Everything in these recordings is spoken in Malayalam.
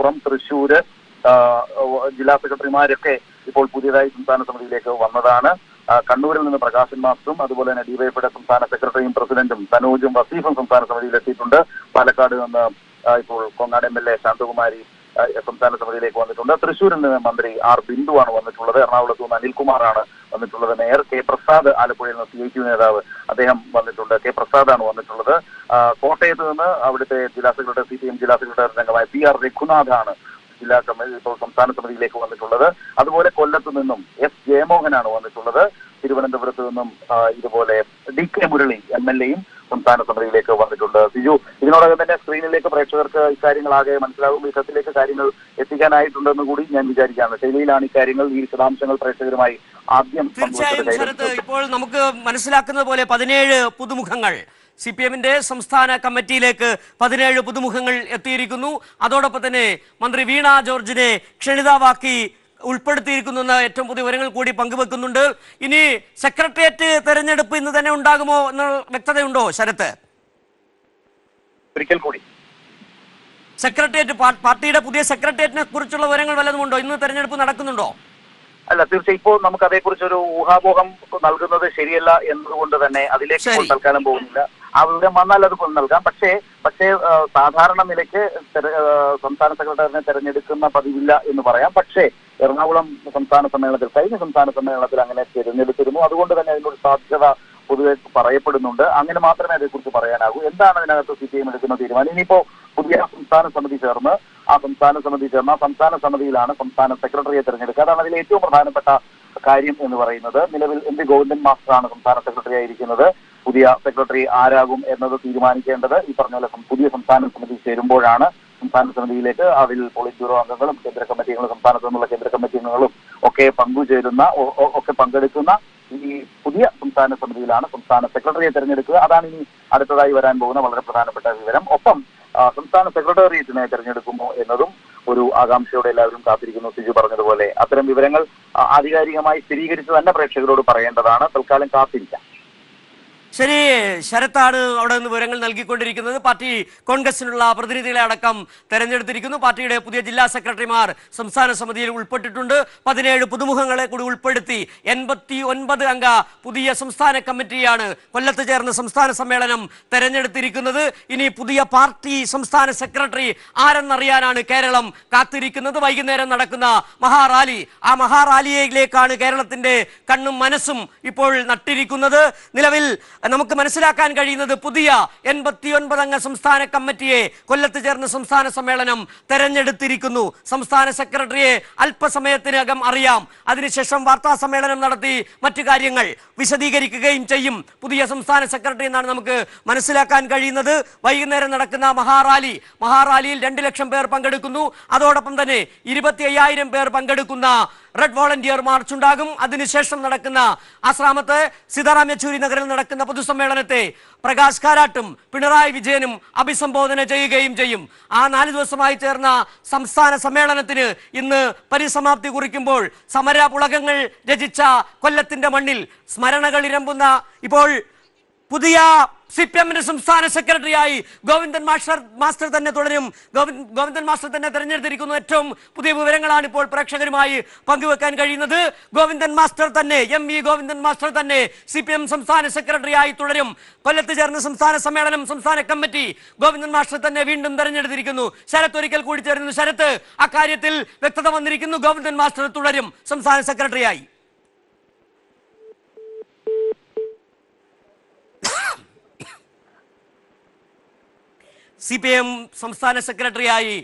മലപ്പുറം തൃശൂർ ജില്ലാ സെക്രട്ടറിമാരൊക്കെ ഇപ്പോൾ പുതിയതായി സംസ്ഥാന സമിതിയിലേക്ക് വന്നതാണ്. കണ്ണൂരിൽ നിന്ന് പ്രകാശൻ മാസ്റ്ററും അതുപോലെ തന്നെ ഡിവൈഎഫിയുടെ സംസ്ഥാന സെക്രട്ടറിയും പ്രസിഡന്റും സനോജും വസീഫും സംസ്ഥാന സമിതിയിൽ എത്തിയിട്ടുണ്ട് പാലക്കാട് നിന്ന് ഇപ്പോൾ Kongad M L A Shanthakumari സംസ്ഥാന സമിതിയിലേക്ക് വന്നിട്ടുണ്ട്. തൃശൂരിൽ നിന്ന് മന്ത്രി ആർ ബിന്ദുവാണ് വന്നിട്ടുള്ളത്. എറണാകുളത്ത് നിന്ന് അനിൽകുമാറാണ് വന്നിട്ടുള്ളത്. മേയർ കെ പ്രസാദ് ആലപ്പുഴയിൽ നിന്ന് സി ഐ ടി നേതാവ് അദ്ദേഹം വന്നിട്ടുണ്ട്. കെ പ്രസാദാണ് വന്നിട്ടുള്ളത്. കോട്ടയത്ത് നിന്ന് അവിടുത്തെ ജില്ലാ സെക്രട്ടറി സി പി എം ജില്ലാ സെക്രട്ടറി അംഗമായ പി ആർ രഘുനാഥാണ് ജില്ലാ കമ്മിറ്റി ഇപ്പോൾ സംസ്ഥാന സമിതിയിലേക്ക് വന്നിട്ടുള്ളത്. അതുപോലെ കൊല്ലത്ത് നിന്നും എസ് ജയമോഹനാണ് വന്നിട്ടുള്ളത്. തിരുവനന്തപുരത്ത് നിന്നും ഇതുപോലെ D K Murali M L എയും സംസ്ഥാന സമിതിയിലേക്ക് വന്നിട്ടുണ്ട്. സിജു ഇതിനോടകം തന്നെ സ്ക്രീനിലേക്ക് പ്രേക്ഷകർക്ക് ഇക്കാര്യങ്ങളാകെ മനസ്സിലാകും. വിധത്തിലേക്ക് കാര്യങ്ങൾ എത്തിക്കാനായിട്ടുണ്ടെന്ന് കൂടി ഞാൻ വിചാരിക്കുകയാണ്. ശൈലിയിലാണ് ഇക്കാര്യങ്ങൾ ഈ വിശദാംശങ്ങൾ പ്രേക്ഷകരുമായി ആദ്യം തീർച്ചയായും ശരത് ഇപ്പോൾ നമുക്ക് മനസ്സിലാക്കുന്നത് പോലെ പതിനേഴ് പുതുമുഖങ്ങൾ സി പി എമ്മിന്റെ സംസ്ഥാന കമ്മിറ്റിയിലേക്ക് പതിനേഴ് പുതുമുഖങ്ങൾ എത്തിയിരിക്കുന്നു. അതോടൊപ്പം തന്നെ മന്ത്രി വീണ ജോർജിനെ ക്ഷണിതാവാക്കി ഉൾപ്പെടുത്തിയിരിക്കുന്നു എന്ന ഏറ്റവും പുതിയ വിവരങ്ങൾ കൂടി പങ്കുവെക്കുന്നുണ്ട്. ഇനി സെക്രട്ടേറിയറ്റ് തെരഞ്ഞെടുപ്പ് ഇന്ന് തന്നെ ഉണ്ടാകുമോ എന്ന വ്യക്തതയുണ്ടോ ശരത്ത്? ഒരിക്കൽ കൂടി. സെക്രട്ടേറിയറ്റ് പാർട്ടിയുടെ പുതിയ സെക്രട്ടേറിയറ്റിനെ കുറിച്ചുള്ള വിവരങ്ങൾ വല്ലതുമുണ്ടോ ഇന്ന് തെരഞ്ഞെടുപ്പ് നടക്കുന്നുണ്ടോ? അല്ല തീർച്ചയായും ഇപ്പോൾ നമുക്ക് അതേക്കുറിച്ച് ഒരു ഊഹാപോഹം നൽകുന്നത് ശരിയല്ല എന്നതുകൊണ്ട് തന്നെ അതിലേക്ക് തൽക്കാലം പോകുന്നില്ല. വിവരം വന്നാൽ അത് നൽകാം. പക്ഷേ പക്ഷേ സാധാരണ നിലയ്ക്ക് സംസ്ഥാന സെക്രട്ടറിനെ തെരഞ്ഞെടുക്കുന്ന പതിവില്ല എന്ന് പറയാം. പക്ഷേ എറണാകുളം സംസ്ഥാന സമ്മേളനത്തിൽ കഴിഞ്ഞ സംസ്ഥാന സമ്മേളനത്തിൽ അങ്ങനെ തിരഞ്ഞെടുത്തിരുന്നു. അതുകൊണ്ട് തന്നെ അതിനൊരു സാധ്യത പൊതുവെ പറയപ്പെടുന്നുണ്ട്. അങ്ങനെ മാത്രമേ അതേക്കുറിച്ച് പറയാനാകൂ. എന്താണ് അതിനകത്ത് സി പി എം എടുക്കുന്ന തീരുമാനം? ഇനിയിപ്പോ പുതിയ സംസ്ഥാന സമിതി ചേർന്ന് ആ സംസ്ഥാന സമിതി ചേർന്ന സംസ്ഥാന സമിതിയിലാണ് സംസ്ഥാന സെക്രട്ടറിയെ തെരഞ്ഞെടുക്കുക. അതാണ് അതിൽ ഏറ്റവും പ്രധാനപ്പെട്ട കാര്യം എന്ന് പറയുന്നത്. നിലവിൽ എം പി ഗോവിന്ദൻ മാസ്റ്ററാണ് സംസ്ഥാന സെക്രട്ടറി ആയിരിക്കുന്നത്. പുതിയ സെക്രട്ടറി ആരാകും എന്നത് തീരുമാനിക്കേണ്ടത് ഈ പറഞ്ഞ പോലെ പുതിയ സംസ്ഥാന സമിതി ചേരുമ്പോഴാണ് സംസ്ഥാന സമിതിയിലേക്ക് അതിൽ പോളിറ്റ് ബ്യൂറോ അംഗങ്ങളും കേന്ദ്ര കമ്മിറ്റികളും സംസ്ഥാനത്തു നിന്നുള്ള കേന്ദ്ര കമ്മിറ്റി അംഗങ്ങളും ഒക്കെ പങ്കുചേരുന്ന ഒക്കെ പങ്കെടുക്കുന്ന ഈ പുതിയ സംസ്ഥാന സമിതിയിലാണ് സംസ്ഥാന സെക്രട്ടറിയെ തെരഞ്ഞെടുക്കുക. അതാണ് ഇനി അടുത്തതായി വരാൻ പോകുന്ന വളരെ പ്രധാനപ്പെട്ട വിവരം. ഒപ്പം സംസ്ഥാന സെക്രട്ടേറിയറ്റിനെ തെരഞ്ഞെടുക്കുമോ എന്നതും ഒരു ആകാംക്ഷയോടെ എല്ലാവരും കാത്തിരിക്കുന്നു. സിജു പറഞ്ഞതുപോലെ അത്തരം വിവരങ്ങൾ ആധികാരികമായി സ്ഥിരീകരിച്ച് തന്നെ പ്രേക്ഷകരോട് പറയേണ്ടതാണ്. തൽക്കാലം കാത്തിരിക്കാം. ശരി ശരത്താണ് അവിടെ നിന്ന് വിവരങ്ങൾ നൽകിക്കൊണ്ടിരിക്കുന്നത്. പാർട്ടി കോൺഗ്രസിനുള്ള പ്രതിനിധികളെ അടക്കം തെരഞ്ഞെടുത്തിരിക്കുന്നു. പാർട്ടിയുടെ പുതിയ ജില്ലാ സെക്രട്ടറിമാർ സംസ്ഥാന സമിതിയിൽ ഉൾപ്പെട്ടിട്ടുണ്ട്. പതിനേഴ് പുതുമുഖങ്ങളെ കൂടി ഉൾപ്പെടുത്തി എൺപത്തി ഒൻപത് അംഗ പുതിയ സംസ്ഥാന കമ്മിറ്റിയാണ് കൊല്ലത്ത് ചേർന്ന സംസ്ഥാന സമ്മേളനം തെരഞ്ഞെടുത്തിരിക്കുന്നത്. ഇനി പുതിയ പാർട്ടി സംസ്ഥാന സെക്രട്ടറി ആരെന്നറിയാനാണ് കേരളം കാത്തിരിക്കുന്നത്. വൈകുന്നേരം നടക്കുന്ന മഹാറാലി ആ മഹാറാലിയിലേക്കാണ് കേരളത്തിന്റെ കണ്ണും മനസ്സും ഇപ്പോൾ നട്ടിരിക്കുന്നത്. നിലവിൽ നമുക്ക് മനസ്സിലാക്കാൻ കഴിയുന്നത് പുതിയ എൺപത്തിയൊൻപത് അംഗ സംസ്ഥാന കമ്മിറ്റിയെ കൊല്ലത്ത് ചേർന്ന സംസ്ഥാന സമ്മേളനം തെരഞ്ഞെടുത്തിരിക്കുന്നു. സംസ്ഥാന സെക്രട്ടറിയെ അല്പസമയത്തിനകം അറിയാം. അതിനുശേഷം വാർത്താ സമ്മേളനം നടത്തി മറ്റു കാര്യങ്ങൾ വിശദീകരിക്കുകയും ചെയ്യും. പുതിയ സംസ്ഥാന സെക്രട്ടറി എന്നാണ് നമുക്ക് മനസ്സിലാക്കാൻ കഴിയുന്നത്. വൈകുന്നേരം നടക്കുന്ന മഹാറാലി മഹാറാലിയിൽ രണ്ട് ലക്ഷം പേർ പങ്കെടുക്കുന്നു. അതോടൊപ്പം തന്നെ ഇരുപത്തി പേർ പങ്കെടുക്കുന്ന റെഡ് വോളണ്ടിയർ മാർച്ച് ഉണ്ടാകും അതിനുശേഷം നടക്കുന്ന ആശ്രാമത്ത് സീതാറാം യെച്ചൂരി നഗറിൽ നടക്കുന്ന പൊതുസമ്മേളനത്തെ പ്രകാശ് കാരാട്ടും പിണറായി വിജയനും അഭിസംബോധന ചെയ്യുകയും ചെയ്യും. ആ നാല് ദിവസമായി ചേർന്ന സംസ്ഥാന സമ്മേളനത്തിന് ഇന്ന് പരിസമാപ്തി കുറിക്കുമ്പോൾ സമര പുളകങ്ങൾ രചിച്ച കൊല്ലത്തിന്റെ മണ്ണിൽ സ്മരണകൾ ഇരമ്പുന്ന ഇപ്പോൾ പുതിയ സി പി എമ്മിന്റെ സംസ്ഥാന സെക്രട്ടറിയായി ഗോവിന്ദൻ മാസ്റ്റർ മാസ്റ്റർ തന്നെ തുടരും. ഗോവിന്ദൻ മാസ്റ്റർ തന്നെ തെരഞ്ഞെടുത്തിരിക്കുന്നു. ഏറ്റവും പുതിയ വിവരങ്ങളാണ് ഇപ്പോൾ പ്രേക്ഷകരുമായി പങ്കുവെക്കാൻ കഴിയുന്നത്. ഗോവിന്ദൻ മാസ്റ്റർ തന്നെ എം വി ഗോവിന്ദൻ മാസ്റ്റർ തന്നെ സി പി എം സംസ്ഥാന സെക്രട്ടറിയായി തുടരും. കൊല്ലത്ത് ചേർന്ന സംസ്ഥാന സമ്മേളനം സംസ്ഥാന കമ്മിറ്റി ഗോവിന്ദൻ മാസ്റ്റർ തന്നെ വീണ്ടും തെരഞ്ഞെടുത്തിരിക്കുന്നു. ശരത് ഒരിക്കൽ കൂടി ചേരുന്നു. ശരത്ത് അക്കാര്യത്തിൽ വ്യക്തത വന്നിരിക്കുന്നു. ഗോവിന്ദൻ മാസ്റ്റർ തുടരും സംസ്ഥാന സെക്രട്ടറിയായി. സി പി എം സംസ്ഥാന സെക്രട്ടറിയായി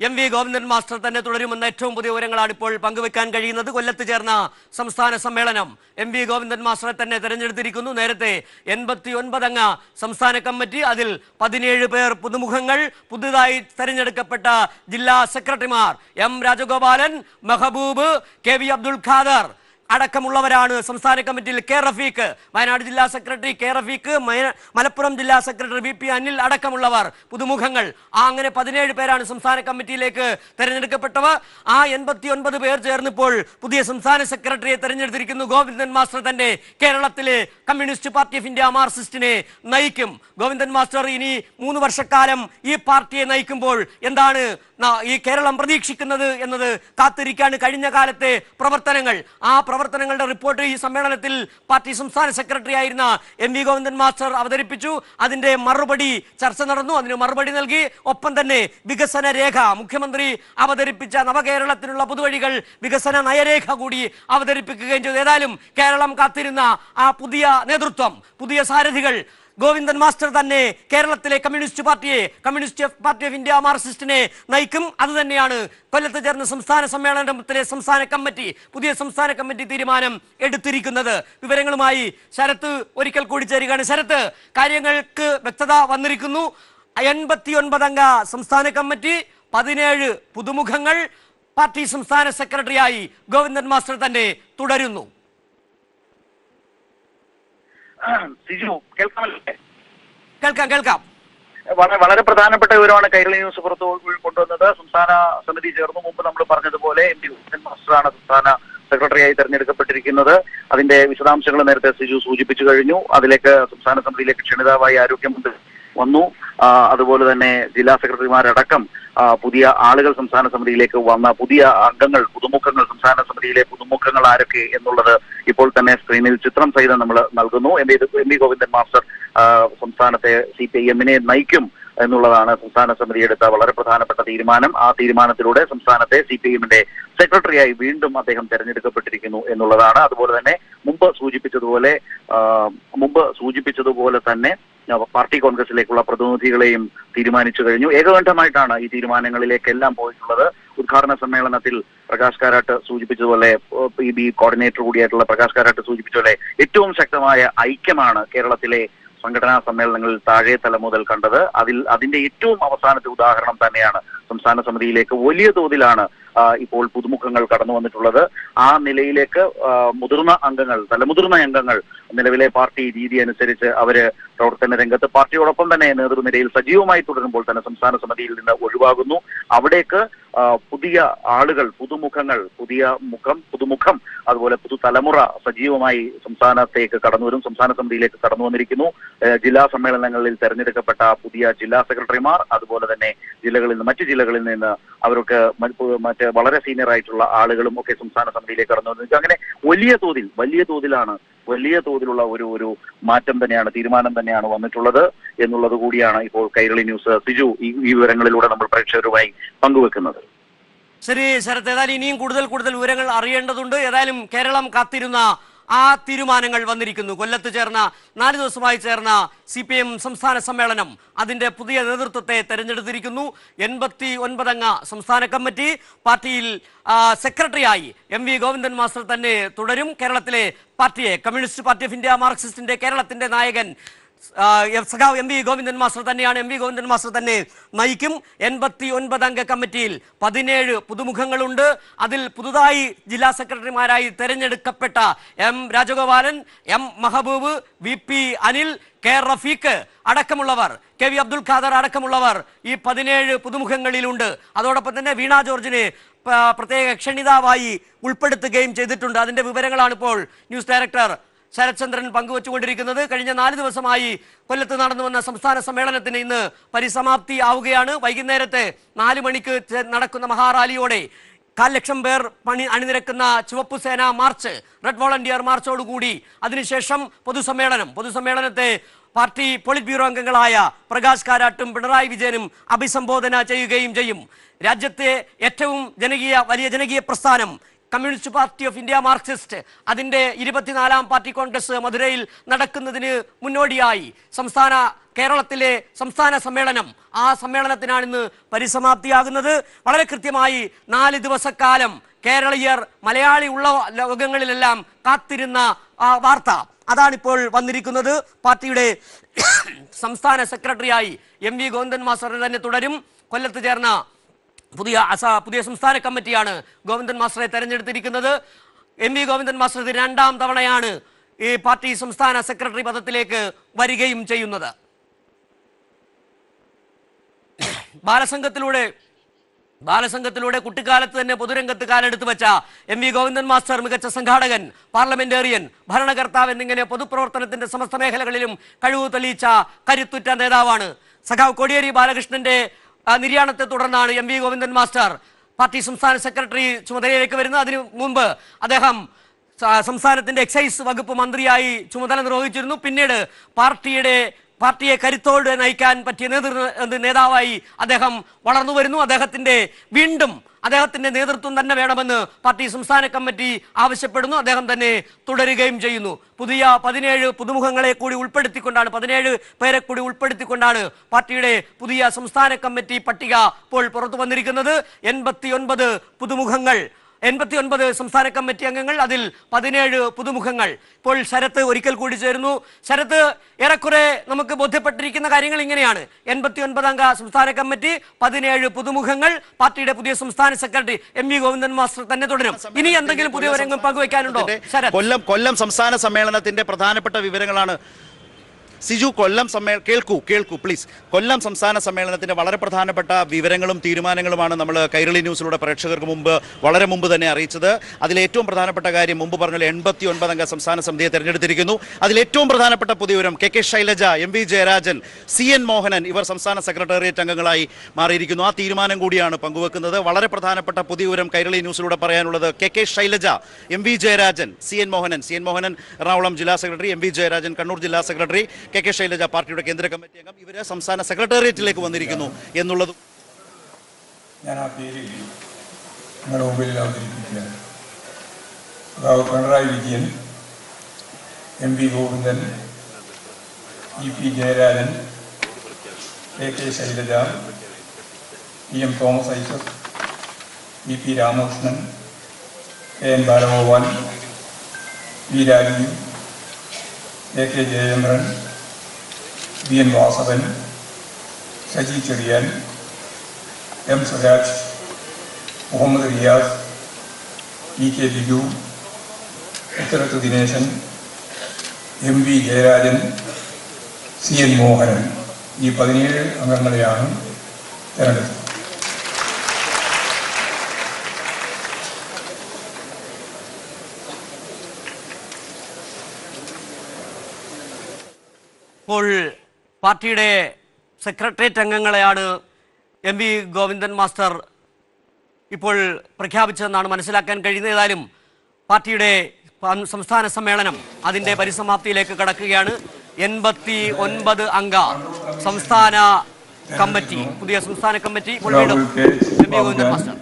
എം വി ഗോവിന്ദൻ മാസ്റ്റർ തന്നെ തുടരുമെന്ന ഏറ്റവും പുതിയ വിവരങ്ങളാണ് ഇപ്പോൾ പങ്കുവെക്കാൻ കഴിയുന്നത്. കൊല്ലത്ത് ചേർന്ന സംസ്ഥാന സമ്മേളനം എം വി ഗോവിന്ദൻ മാസ്റ്ററെ തന്നെ തെരഞ്ഞെടുത്തിരിക്കുന്നു. നേരത്തെ എൺപത്തി ഒൻപതംഗ സംസ്ഥാന കമ്മിറ്റി അതിൽ പതിനേഴ് പേർ പുതുമുഖങ്ങൾ പുതുതായി തെരഞ്ഞെടുക്കപ്പെട്ട ജില്ലാ സെക്രട്ടറിമാർ M Rajagopalan Mehaboob K V Abdul Khader അടക്കമുള്ളവരാണ്. സംസ്ഥാന കമ്മിറ്റിയിൽ കെ റഫീഖ് വയനാട് ജില്ലാ സെക്രട്ടറി കെ റഫീഖ് മലപ്പുറം ജില്ലാ സെക്രട്ടറി വി പി അനിൽ അടക്കമുള്ളവർ. പുതുമുഖങ്ങൾ. ആ അങ്ങനെ പതിനേഴ് പേരാണ് സംസ്ഥാന കമ്മിറ്റിയിലേക്ക് തെരഞ്ഞെടുക്കപ്പെട്ടവർ ആ എൺപത്തി ഒൻപത് പേർ ചേർന്നിപ്പോൾ പുതിയ സംസ്ഥാന സെക്രട്ടറിയെ തെരഞ്ഞെടുത്തിരിക്കുന്നു. ഗോവിന്ദൻ മാസ്റ്റർ തന്നെ കേരളത്തിലെ കമ്മ്യൂണിസ്റ്റ് പാർട്ടി ഓഫ് ഇന്ത്യ മാർസിസ്റ്റിനെ നയിക്കും. ഗോവിന്ദൻ മാസ്റ്റർ ഇനി മൂന്ന് വർഷക്കാലം ഈ പാർട്ടിയെ നയിക്കുമ്പോൾ എന്താണ് ഈ കേരളം പ്രതീക്ഷിക്കുന്നത് എന്നത് കാത്തിരിക്കാണ് കഴിഞ്ഞ കാലത്തെ പ്രവർത്തനങ്ങൾ. ആ പ്രവർത്തനങ്ങളുടെ റിപ്പോർട്ട് ഈ സമ്മേളനത്തിൽ പാർട്ടി സംസ്ഥാന സെക്രട്ടറി ആയിരുന്ന എം വി ഗോവിന്ദൻ മാസ്റ്റർ അവതരിപ്പിച്ചു. അതിന്റെ മറുപടി ചർച്ച നടന്നു. അതിന് മറുപടി നൽകി. ഒപ്പം തന്നെ വികസന രേഖ മുഖ്യമന്ത്രി അവതരിപ്പിച്ച നവകേരളത്തിനുള്ള പുതുവഴികൾ വികസന നയരേഖ കൂടി അവതരിപ്പിക്കുകയും ചെയ്തു. ഏതായാലും കേരളം കാത്തിരുന്ന ആ പുതിയ നേതൃത്വം പുതിയ സാരഥികൾ ഗോവിന്ദൻ മാസ്റ്റർ തന്നെ കേരളത്തിലെ കമ്മ്യൂണിസ്റ്റ് പാർട്ടിയെ കമ്മ്യൂണിസ്റ്റ് പാർട്ടി ഓഫ് ഇന്ത്യ മാർക്സിസ്റ്റിനെ നയിക്കും. അത് തന്നെയാണ് കൊല്ലത്ത് ചേർന്ന സംസ്ഥാന സമ്മേളനത്തിലെ സംസ്ഥാന കമ്മിറ്റി പുതിയ സംസ്ഥാന കമ്മിറ്റി തീരുമാനം എടുത്തിരിക്കുന്നത്. വിവരങ്ങളുമായി ശരത്ത് ഒരിക്കൽ കൂടി ചേരുകയാണ്. ശരത്ത് കാര്യങ്ങൾക്ക് വ്യക്തത വന്നിരിക്കുന്നു. എൺപത്തി ഒൻപതംഗ സംസ്ഥാന കമ്മിറ്റി പതിനേഴ് പുതുമുഖങ്ങൾ പാർട്ടി സംസ്ഥാന സെക്രട്ടറിയായി ഗോവിന്ദൻ മാസ്റ്റർ തന്നെ തുടരുന്നു. സിജു കേൾക്കാമല്ലേ? കേൾക്കാം കേൾക്കാം. വളരെ വളരെ പ്രധാനപ്പെട്ട വിവരമാണ് കൈരളി ന്യൂസ് പുറത്തു കൊണ്ടുവന്നത്. സംസ്ഥാന സമിതി ചേർന്നു. മുമ്പ് നമ്മൾ പറഞ്ഞതുപോലെ എം പി ഉത്തൻ മാസ്റ്ററാണ് സംസ്ഥാന സെക്രട്ടറിയായി തെരഞ്ഞെടുക്കപ്പെട്ടിരിക്കുന്നത്. അതിന്റെ വിശദാംശങ്ങൾ നേരത്തെ സിജു സൂചിപ്പിച്ചു കഴിഞ്ഞു. അതിലേക്ക് സംസ്ഥാന സമിതിയിലേക്ക് ക്ഷണിതാവായി ആരോഗ്യമന്ത്രി വന്നു. അതുപോലെ തന്നെ ജില്ലാ സെക്രട്ടറിമാരടക്കം പുതിയ ആളുകൾ സംസ്ഥാന സമിതിയിലേക്ക് വന്ന പുതിയ അംഗങ്ങൾ പുതുമുഖങ്ങൾ സംസ്ഥാന സമിതിയിലെ പുതുമുഖങ്ങൾ ആരൊക്കെ എന്നുള്ളത് ഇപ്പോൾ തന്നെ സ്ക്രീനിൽ ചിത്രം സഹിതം നമ്മൾ നൽകുന്നു. എം വി ഗോവിന്ദൻ മാസ്റ്റർ സംസ്ഥാനത്തെ സി പി ഐ എമ്മിനെ നയിക്കും എന്നുള്ളതാണ് സംസ്ഥാന സമിതി എടുത്ത വളരെ പ്രധാനപ്പെട്ട തീരുമാനം. ആ തീരുമാനത്തിലൂടെ സംസ്ഥാനത്തെ സി പി എമ്മിന്റെ സെക്രട്ടറിയായി വീണ്ടും അദ്ദേഹം തെരഞ്ഞെടുക്കപ്പെട്ടിരിക്കുന്നു എന്നുള്ളതാണ്. അതുപോലെ തന്നെ മുമ്പ് സൂചിപ്പിച്ചതുപോലെ മുമ്പ് സൂചിപ്പിച്ചതുപോലെ തന്നെ പാർട്ടി കോൺഗ്രസിലേക്കുള്ള പ്രതിനിധികളെയും തീരുമാനിച്ചു കഴിഞ്ഞു. ഏകകണ്ഠമായിട്ടാണ് ഈ തീരുമാനങ്ങളിലേക്കെല്ലാം പോയിട്ടുള്ളത്. ഉദ്ഘാടന സമ്മേളനത്തിൽ പ്രകാശ് കാരാട്ട് സൂചിപ്പിച്ചതുപോലെ പി ബി കോർഡിനേറ്റർ കൂടിയായിട്ടുള്ള പ്രകാശ് കാരാട്ട് സൂചിപ്പിച്ചതുപോലെ ഏറ്റവും ശക്തമായ ഐക്യമാണ് കേരളത്തിലെ സംഘടനാ സമ്മേളനങ്ങളിൽ താഴെ തല മുതൽ കണ്ടത്. അതിൽ അതിന്റെ ഏറ്റവും അവസാനത്തെ ഉദാഹരണം തന്നെയാണ് സംസ്ഥാന സമിതിയിലേക്ക് വലിയ തോതിലാണ് ഇപ്പോൾ പുതുമുഖങ്ങൾ കടന്നു വന്നിട്ടുള്ളത്. ആ നിലയിലേക്ക് മുതിർന്ന അംഗങ്ങൾ തലമുതിർന്ന അംഗങ്ങൾ നിലവിലെ പാർട്ടി രീതി അനുസരിച്ച് അവർ പ്രവർത്തന രംഗത്ത് പാർട്ടിയോടൊപ്പം തന്നെ നേതൃനിരയിൽ സജീവമായി തുടരുമ്പോൾ തന്നെ സംസ്ഥാന സമിതിയിൽ നിന്ന് ഒഴിവാകുന്നു. അവിടേക്ക് പുതിയ ആളുകൾ പുതുമുഖങ്ങൾ പുതിയ മുഖം പുതുമുഖം അതുപോലെ പുതുതലമുറ സജീവമായി സംസ്ഥാനത്തേക്ക് കടന്നു വരും സംസ്ഥാന സമിതിയിലേക്ക് കടന്നു വന്നിരിക്കുന്നു. ജില്ലാ സമ്മേളനങ്ങളിൽ തെരഞ്ഞെടുക്കപ്പെട്ട പുതിയ ജില്ലാ സെക്രട്ടറിമാർ അതുപോലെ തന്നെ ജില്ലകളിൽ നിന്ന് മറ്റ് മറ്റു ജില്ലകളിൽ നിന്ന് അവരൊക്കെ മറ്റ് വളരെ സീനിയർ ആയിട്ടുള്ള ആളുകളും ഒക്കെ സംസ്ഥാന സമിതിയിലേക്ക് കടന്നു വന്നു. അങ്ങനെ വലിയ തോതിൽ വലിയ തോതിലാണ് വലിയ തോതിലുള്ള ഒരു ഒരു മാറ്റം തന്നെയാണ് തീരുമാനം തന്നെയാണ് വന്നിട്ടുള്ളത് എന്നുള്ളത് കൂടിയാണ് ഇപ്പോൾ കൈരളി ന്യൂസ് സിജു ഈ വിവരങ്ങളിലൂടെ നമ്മൾ പ്രേക്ഷകരുമായി പങ്കുവെക്കുന്നത്. ശരി ശരത് ഏതായാലും ഇനിയും കൂടുതൽ കൂടുതൽ വിവരങ്ങൾ അറിയേണ്ടതുണ്ട്. ഏതായാലും കേരളം കാത്തിരുന്ന ആ തീരുമാനങ്ങൾ വന്നിരിക്കുന്നു. കൊല്ലത്ത് ചേർന്ന നാല് ദിവസമായി ചേർന്ന സി പി എം സംസ്ഥാന സമ്മേളനം അതിന്റെ പുതിയ നേതൃത്വത്തെ തെരഞ്ഞെടുത്തിരിക്കുന്നു. എൺപത്തി ഒൻപതംഗ സംസ്ഥാന കമ്മിറ്റി പാർട്ടിയിൽ സെക്രട്ടറിയായി എം വി ഗോവിന്ദൻ മാസ്റ്റർ തന്നെ തുടരും. കേരളത്തിലെ പാർട്ടിയെ കമ്മ്യൂണിസ്റ്റ് പാർട്ടി ഓഫ് ഇന്ത്യ മാർക്സിസ്റ്റിന്റെ കേരളത്തിന്റെ നായകൻ സഖാവ് എം വി ഗോവിന്ദൻ മാസ്റ്റർ തന്നെയാണ്. എം വി ഗോവിന്ദൻ മാസ്റ്റർ തന്നെ നയിക്കും. എൺപത്തി ഒൻപത് അംഗ കമ്മിറ്റിയിൽ പതിനേഴ് പുതുമുഖങ്ങളുണ്ട്. അതിൽ പുതുതായി ജില്ലാ സെക്രട്ടറിമാരായി തെരഞ്ഞെടുക്കപ്പെട്ട M Rajagopalan M Mahaboob V P Anil K Rafeeq അടക്കമുള്ളവർ കെ വി അബ്ദുൽ ഖാദർ അടക്കമുള്ളവർ ഈ പതിനേഴ് പുതുമുഖങ്ങളിലുണ്ട്. അതോടൊപ്പം തന്നെ വീണ ജോർജിനെ പ്രത്യേക ക്ഷണിതാവായി ഉൾപ്പെടുത്തുകയും ചെയ്തിട്ടുണ്ട്. അതിന്റെ വിവരങ്ങളാണ് ഇപ്പോൾ ന്യൂസ് ഡയറക്ടർ ശരത്ചന്ദ്രൻ പങ്കുവച്ചുകൊണ്ടിരിക്കുന്നത്. കഴിഞ്ഞ നാല് ദിവസമായി കൊല്ലത്ത് നടന്നു വന്ന സംസ്ഥാന സമ്മേളനത്തിന് ഇന്ന് പരിസമാപ്തി ആവുകയാണ്. വൈകുന്നേരത്തെ നാല് മണിക്ക് നടക്കുന്ന മഹാറാലിയോടെ കാൽ ലക്ഷം പേർ പണി അണിനിരക്കുന്ന ചുവപ്പു സേന മാർച്ച് റെഡ് വോളണ്ടിയർ മാർച്ചോടുകൂടി അതിനുശേഷം പൊതുസമ്മേളനം. പൊതുസമ്മേളനത്തെ പാർട്ടി പോളിറ്റ് ബ്യൂറോ അംഗങ്ങളായ പ്രകാശ് കാരാട്ടും പിണറായി വിജയനും അഭിസംബോധന ചെയ്യുകയും ചെയ്യും. രാജ്യത്തെ ഏറ്റവും ജനകീയ വലിയ ജനകീയ പ്രസ്ഥാനം communist party of India Marxist അതിന്റെ ഇരുപത്തിനാലാം പാർട്ടി കോൺഗ്രസ് മധുരയിൽ നടക്കുന്നതിന് മുന്നോടിയായി. സംസ്ഥാന കേരളത്തിലെ സംസ്ഥാന സമ്മേളനം. ആ സമ്മേളനത്തിനാണ് ഇന്ന് പരിസമാപ്തിയാകുന്നത്. വളരെ കൃത്യമായി നാല് ദിവസക്കാലം കേരളീയർ മലയാളി ഉള്ള ലോകങ്ങളിലെല്ലാം കാത്തിരുന്ന വാർത്ത അതാണിപ്പോൾ വന്നിരിക്കുന്നത്. പാർട്ടിയുടെ സംസ്ഥാന സെക്രട്ടറിയായി എം വി ഗോന്ദൻ മാസ്റ്റർ തന്നെ തുടരും. കൊല്ലത്ത് ചേർന്ന പുതിയ അസ പുതിയ സംസ്ഥാന കമ്മിറ്റിയാണ് ഗോവിന്ദൻ മാസ്റ്ററെ തെരഞ്ഞെടുത്തിരിക്കുന്നത്. എം വി ഗോവിന്ദൻ മാസ്റ്റർ ഇത് രണ്ടാം തവണയാണ് ഈ പാർട്ടി സംസ്ഥാന സെക്രട്ടറി പദത്തിലേക്ക് വരികയും ചെയ്യുന്നത്. ബാലസംഘത്തിലൂടെ ബാലസംഘത്തിലൂടെ കുട്ടിക്കാലത്ത് തന്നെ പൊതുരംഗത്ത് കാലെടുത്ത് വെച്ച എം വി ഗോവിന്ദൻ മാസ്റ്റർ മികച്ച സംഘാടകൻ പാർലമെന്റേറിയൻ ഭരണകർത്താവ് എന്നിങ്ങനെ പൊതുപ്രവർത്തനത്തിന്റെ സമസ്ത മേഖലകളിലും കഴിവ് തെളിയിച്ച കരുത്തുറ്റ നേതാവാണ്. സഖാവ് കോടിയേരി ബാലകൃഷ്ണന്റെ നിര്യാണത്തെ തുടർന്നാണ് M V Govindan master party സംസ്ഥാന സെക്രട്ടറി ചുമതലയിലേക്ക് വരുന്നത്. അതിനു മുമ്പ് അദ്ദേഹം സംസ്ഥാനത്തിന്റെ എക്സൈസ് വകുപ്പ് മന്ത്രിയായി ചുമതല നിർവഹിച്ചിരുന്നു. പിന്നീട് പാർട്ടിയുടെ പാർട്ടിയെ കരുത്തോടെ നയിക്കാൻ പറ്റിയ നേതൃ നേതാവായി അദ്ദേഹം വളർന്നു വരുന്നു. അദ്ദേഹത്തിന്റെ വീണ്ടും അദ്ദേഹത്തിന്റെ നേതൃത്വം തന്നെ വേണമെന്ന് പാർട്ടി സംസ്ഥാന കമ്മിറ്റി ആവശ്യപ്പെടുന്നു. അദ്ദേഹം തന്നെ തുടരുകയും ചെയ്യുന്നു. പുതിയ പതിനേഴ് പുതുമുഖങ്ങളെ കൂടി ഉൾപ്പെടുത്തിക്കൊണ്ടാണ് പതിനേഴ് പേരെ കൂടി ഉൾപ്പെടുത്തിക്കൊണ്ടാണ് പാർട്ടിയുടെ പുതിയ സംസ്ഥാന കമ്മിറ്റി പട്ടിക ഇപ്പോൾ പുറത്തു വന്നിരിക്കുന്നത്. എൺപത്തി പുതുമുഖങ്ങൾ എൺപത്തി ഒൻപത് സംസ്ഥാന കമ്മിറ്റി അംഗങ്ങൾ അതിൽ പതിനേഴ് പുതുമുഖങ്ങൾ. ഇപ്പോൾ ശരത്ത് ഒരിക്കൽ കൂടി ചേരുന്നു. ശരത്ത് ഏറെക്കുറെ നമുക്ക് ബോധ്യപ്പെട്ടിരിക്കുന്ന കാര്യങ്ങൾ ഇങ്ങനെയാണ്. എൺപത്തി ഒൻപത് അംഗ സംസ്ഥാന കമ്മിറ്റി പതിനേഴ് പുതുമുഖങ്ങൾ പാർട്ടിയുടെ പുതിയ സംസ്ഥാന secretary M V Govindan master തന്നെ തുടരും. ഇനി എന്തെങ്കിലും പുതിയ വിവരങ്ങൾ പങ്കുവയ്ക്കാനുണ്ടോ ശരത്. കൊല്ലം കൊല്ലം സംസ്ഥാന സമ്മേളനത്തിന്റെ പ്രധാനപ്പെട്ട വിവരങ്ങളാണ് സിജു കൊല്ലം സമ്മേ കേൾക്കൂ കേൾക്കൂ പ്ലീസ് കൊല്ലം സംസ്ഥാന സമ്മേളനത്തിന്റെ വളരെ പ്രധാനപ്പെട്ട വിവരങ്ങളും തീരുമാനങ്ങളുമാണ് നമ്മൾ കൈരളി ന്യൂസിലൂടെ പ്രേക്ഷകർക്ക് മുമ്പ് വളരെ മുമ്പ് തന്നെ അറിയിച്ചത്. അതിൽ ഏറ്റവും പ്രധാനപ്പെട്ട കാര്യം മുമ്പ് പറഞ്ഞ എൺപത്തി ഒൻപത് അംഗ സംസ്ഥാന സമിതിയെ തെരഞ്ഞെടുത്തിരിക്കുന്നു. അതിൽ ഏറ്റവും പ്രധാനപ്പെട്ട പുതിയ വിവരം K K Shailaja M V Jayarajan C N Mohanan ഇവർ സംസ്ഥാന സെക്രട്ടേറിയറ്റ് അംഗങ്ങളായി മാറിയിരിക്കുന്നു. ആ തീരുമാനം കൂടിയാണ് പങ്കുവെക്കുന്നത്. വളരെ പ്രധാനപ്പെട്ട പുതിയ വിവരം കൈരളി ന്യൂസിലൂടെ പറയാനുള്ളത് K K Shailaja M V Jayarajan C N Mohanan C N Mohanan Ernakulam ജില്ലാ secretary M V Jayarajan Kannur ജില്ലാ സെക്രട്ടറി കെ കെ ശൈലജ പാർട്ടിയുടെ കേന്ദ്ര കമ്മിറ്റി അംഗം. ഇവർ സംസ്ഥാന സെക്രട്ടേറിയറ്റിലേക്ക് വന്നിരിക്കുന്നു എന്നുള്ളത് ഞാൻ ആ Pinarayi Vijayan M P Govindan E P Jayarajan K K Shailaja P M Thomas Isaac E P Ramakrishnan K N Balagopal V Rajeev A K Jayachandran V N Vasavan Sasi Cherian M Swaraj Muhammad Riyas E K Biju ഉത്തരത്ത് Dineshan M V Jayarajan C N Mohanan ഈ പതിനേഴ് അംഗങ്ങളെയാണ് തിരഞ്ഞെടുത്തത്. ഇപ്പോൾ പാർട്ടിയുടെ സെക്രട്ടേറിയറ്റ് അംഗങ്ങളെയാണ് എം വി ഗോവിന്ദൻ മാസ്റ്റർ ഇപ്പോൾ പ്രഖ്യാപിച്ചതെന്നാണ് മനസ്സിലാക്കാൻ കഴിയുന്നത്. ഏതായാലും പാർട്ടിയുടെ സംസ്ഥാന സമ്മേളനം അതിന്റെ പരിസമാപ്തിയിലേക്ക് കടക്കുകയാണ്. എൺപത്തി ഒൻപത് അംഗ സംസ്ഥാന കമ്മിറ്റി പുതിയ സംസ്ഥാന കമ്മിറ്റി. വീണ്ടും Kumar M V Govindan master.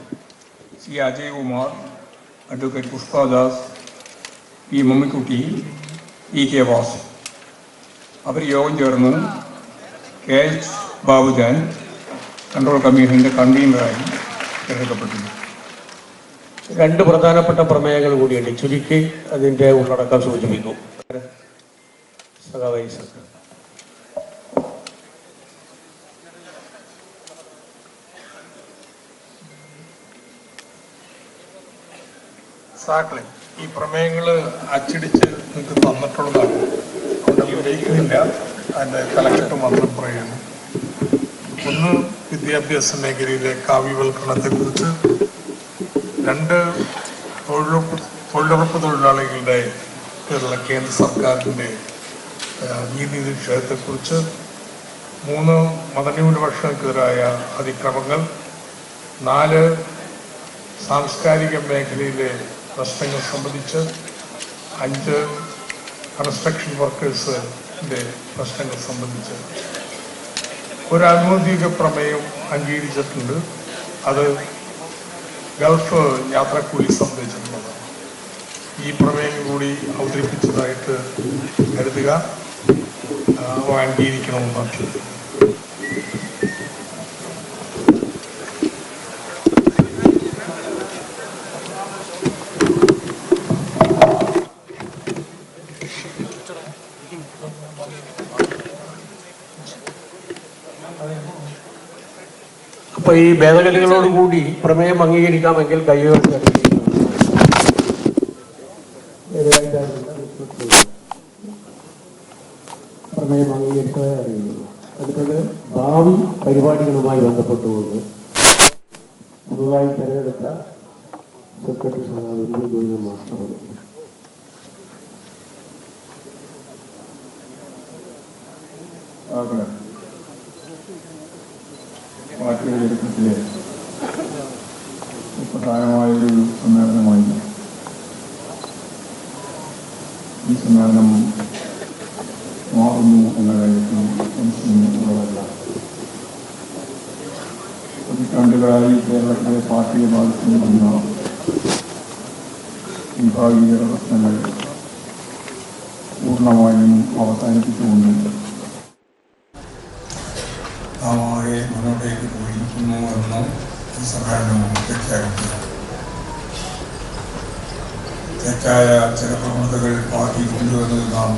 C. Ajayakumar advocate Pushpadas P. Mammikutty E K. Vasu. അവർ യോഗം ചേർന്ന് കെ എച്ച് ബാബുജാൻ കൺട്രോൾ കമ്മീഷന്റെ കൺവീനറായി തിരഞ്ഞെടുക്കപ്പെട്ടിട്ടുണ്ട് രണ്ട് പ്രധാനപ്പെട്ട പ്രമേയങ്ങൾ കൂടിയുണ്ട്. ചുരുക്കി അതിന്റെ ഉള്ളടക്കം സൂചിപ്പിക്കും. സഖാവ് ഐസക്. സാക്കളെ ഈ പ്രമേയങ്ങൾ അച്ചടിച്ച് നിങ്ങൾക്ക് തന്നിട്ടുള്ളതാണ്. അവിടെ വിവരിക്കുന്നില്ല അതിന്റെ തലക്കെട്ട് മാത്രം പറയാണ് ഒന്ന് വിദ്യാഭ്യാസ മേഖലയിലെ കാവ്യവൽക്കരണത്തെക്കുറിച്ച് രണ്ട് തൊഴിലുറപ്പ് തൊഴിലുറപ്പ് തൊഴിലാളികളുടെ കേരള കേന്ദ്ര സർക്കാരിന്റെ നീതി നിഷേധത്തെക്കുറിച്ച് മൂന്ന് മതന്യൂനപക്ഷങ്ങൾക്കെതിരായ അതിക്രമങ്ങൾ നാല് സാംസ്കാരിക മേഖലയിലെ പ്രശ്നങ്ങൾ സംബന്ധിച്ച് അഞ്ച് കൺസ്ട്രക്ഷൻ വർക്കേഴ്സിന്റെ പ്രശ്നങ്ങൾ സംബന്ധിച്ച്. ഒരു ഔദ്യോഗിക പ്രമേയം അംഗീകരിച്ചിട്ടുണ്ട്. അത് ഗൾഫ് യാത്രാക്കൂലി സംബന്ധിച്ചിട്ടുള്ളതാണ് ഈ പ്രമേയം കൂടി അവതരിപ്പിച്ചതായിട്ട് കരുതുക. അംഗീകരിക്കണമെന്നാണ്. അപ്പൊ ഈ ഭേദഗതികളോട് കൂടി പ്രമേയം അംഗീകരിക്കാമെങ്കിൽ കൈകൾ പ്രമേയം അംഗീകരിച്ചതായി അറിയുന്നു. അടുത്തത് ഭാവി പരിപാടികളുമായി ബന്ധപ്പെട്ടുകൊണ്ട് പുതുതായി തിരഞ്ഞെടുത്ത സെക്രട്ടറി സ്ഥാനം മാസ്റ്റർ Okay. പാർട്ടിയുടെ ചരിത്രത്തിലെ പ്രധാനമായൊരു സമ്മേളനമായി ഈ സമ്മേളനം മാറുന്നു എന്ന കാര്യത്തിൽ സംശയമുള്ളതല്ല പതിറ്റാണ്ടുകളായി കേരളത്തിലെ പാർട്ടിയെ ബാധിച്ചുകൊണ്ടിരുന്ന വിഭാഗീയ പ്രശ്നങ്ങൾ പൂർണമായും അവസാനിപ്പിച്ചുകൊണ്ട് ആകെ മുന്നോട്ടേക്ക് പോയിരിക്കുന്നു എന്ന് ഈ സമ്മേളനം പ്രഖ്യാപിക്കുക തെറ്റായ ചില പ്രവണതകൾ പാർട്ടി കൊണ്ടുവന്നത് നാം